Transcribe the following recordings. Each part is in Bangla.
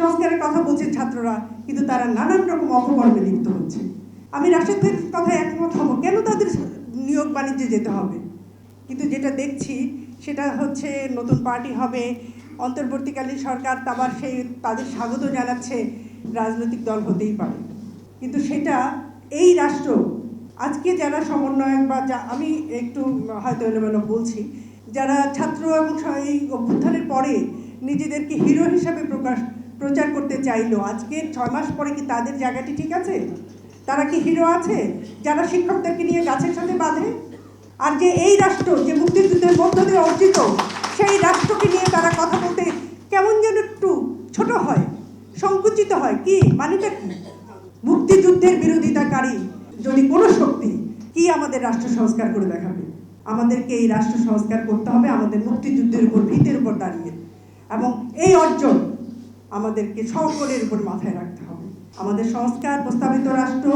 সংস্কারের কথা বলছে ছাত্ররা, কিন্তু তারা নানান রকম অপকর্মে লিপ্ত হচ্ছে। আমি রাশেদের কথা একমত হব, কেন তাদের নিয়োগ বাণিজ্যে যেতে হবে? কিন্তু যেটা দেখছি, সেটা হচ্ছে নতুন পার্টি হবে, অন্তর্বর্তীকালীন সরকার আবার সেই, তাদের স্বাগত জানাচ্ছে রাজনৈতিক দল হতেই পারে। কিন্তু সেটা এই রাষ্ট্র, আজকে যারা সমন্বয়ক বা যা, আমি একটু হয়তো এলোমেলো বলছি, যারা ছাত্র এবং এই অভ্যুত্থানের পরে নিজেদেরকে হিরো হিসাবে প্রকাশ প্রচার করতে চাইলো। আজকে ছয় মাস পরে কি তাদের জায়গাটি ঠিক আছে? তারা কি হিরো আছে? যারা শিক্ষকদেরকে নিয়ে গাছের সাথে বাঁধে? আর যে এই রাষ্ট্র যে মুক্তিযুদ্ধের মধ্য দিয়ে অর্জিত, সেই রাষ্ট্রকে নিয়ে তারা কথা বলতে কেমন যেন একটু ছোট হয়, সংকুচিত হয়। কি? মানেটা কি? মুক্তিযুদ্ধের বিরোধিতাকারী যদি কোনো শক্তি, কি আমাদের রাষ্ট্র সংস্কার করে দেখাবে? আমাদেরকে এই রাষ্ট্র সংস্কার করতে হবে, আমাদের মুক্তিযুদ্ধের উপর, ভিতের উপর দাঁড়িয়ে। এবং এই অর্জন আমাদেরকে সকলের উপর মাথায় রাখতে হবে। আমাদের সংস্কার, প্রস্তাবিত রাষ্ট্র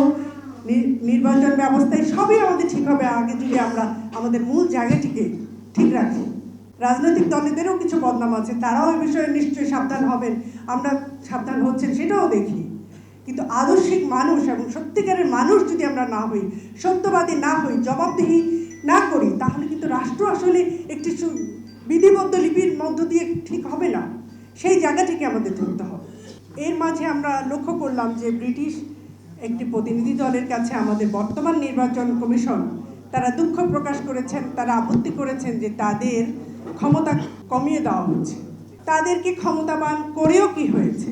নির্বাচন ব্যবস্থায় সবই আমাদের ঠিক হবে। আগে যদি আমরা আমাদের মূল জায়গাটিকে ঠিক রাখি। রাজনৈতিক দলেদেরও কিছু বদনাম আছে, তারাও এই বিষয়ে নিশ্চয়ই সাবধান হবেন। আমরা সাবধান হচ্ছেন সেটাও দেখি। কিন্তু আদর্শিক মানুষ এবং সত্যিকারের মানুষ যদি আমরা না হই, সত্যবাদী না হই, জবাবদিহি না করি, তাহলে কিন্তু রাষ্ট্র আসলে একটি বিধিবদ্ধ লিপির মধ্য দিয়ে ঠিক হবে না। সেই জায়গাটিকে আমাদের ধরতে এর মাঝে আমরা লক্ষ্য করলাম যে ব্রিটিশ একটি প্রতিনিধি দলের কাছে আমাদের বর্তমান নির্বাচন কমিশন তারা দুঃখ প্রকাশ করেছেন, তারা আপত্তি করেছেন যে তাদের ক্ষমতা কমিয়ে দেওয়া হচ্ছে। তাদেরকে ক্ষমতাবান করেও কি হয়েছে?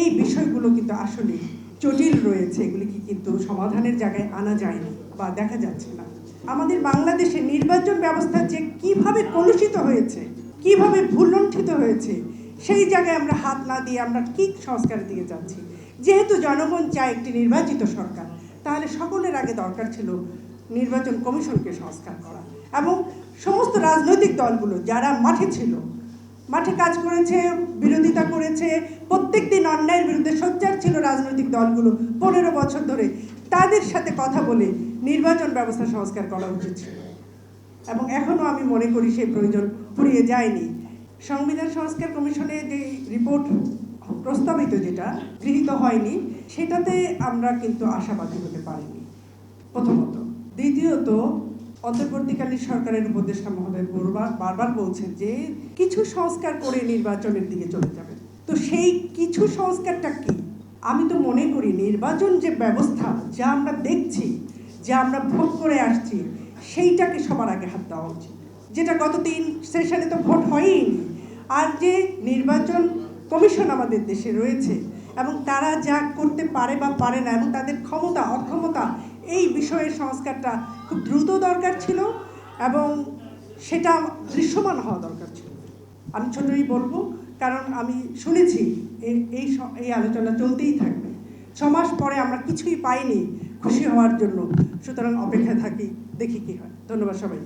এই বিষয়গুলো কিন্তু আসলে জটিল রয়েছে এগুলিকে কিন্তু সমাধানের জায়গায় আনা যায়নি বা দেখা যাচ্ছে না। আমাদের বাংলাদেশে নির্বাচন ব্যবস্থা যে কীভাবে কলুষিত হয়েছে, কীভাবে ভুলণ্ঠিত হয়েছে সেই জায়গায় আমরা হাত না দিয়ে আমরা কি সংস্কারের দিকে যাচ্ছি? যেহেতু জনগণ চায় একটি নির্বাচিত সরকার, তাহলে সকলের আগে দরকার ছিল নির্বাচন কমিশনকে সংস্কার করা এবং সমস্ত রাজনৈতিক দলগুলো যারা মাঠে ছিল, মাঠে কাজ করেছে, বিরোধিতা করেছে প্রত্যেক দিন অন্যায়ের বিরুদ্ধে সোচ্চার ছিল রাজনৈতিক দলগুলো পনেরো বছর ধরে, তাদের সাথে কথা বলে নির্বাচন ব্যবস্থা সংস্কার করা উচিত ছিল। এবং এখনও আমি মনে করি সেই প্রয়োজন ফুরিয়ে যায়নি। সংবিধান সংস্কার কমিশনে যে রিপোর্ট প্রস্তাবিত যেটা গৃহীত হয়নি, সেটাতে আমরা কিন্তু আশাবাদী হতে পারিনি। প্রথমত। দ্বিতীয়ত, অন্তর্বর্তীকালীন সরকারের উপদেষ্টা মহোদয় বারবার বারবার বলছেন যে কিছু সংস্কার করে নির্বাচনের দিকে চলে যাবেন। তো সেই কিছু সংস্কারটা কি? আমি তো মনে করি নির্বাচন যে ব্যবস্থা যা আমরা দেখছি, যা আমরা ভোগ করে আসছি, সেইটাকে সবার আগে হাত দেওয়া উচিত। যেটা গত তিন সেশনে তো ভোট হয়ইনি আর যে নির্বাচন কমিশন আমাদের দেশে রয়েছে এবং তারা যা করতে পারে বা পারে না এবং তাদের ক্ষমতা, অক্ষমতা, এই বিষয়ের সংস্কারটা খুব দ্রুত দরকার ছিল এবং সেটা দৃশ্যমান হওয়া দরকার ছিল। আমি ছোটই বলব, কারণ আমি শুনেছি এই- এই আলোচনা চলতেই থাকবে। ছমাস পরে আমরা কিছুই পাইনি খুশি হওয়ার জন্য। সুতরাং অপেক্ষায় থাকি, দেখি কী হয়। ধন্যবাদ সবাই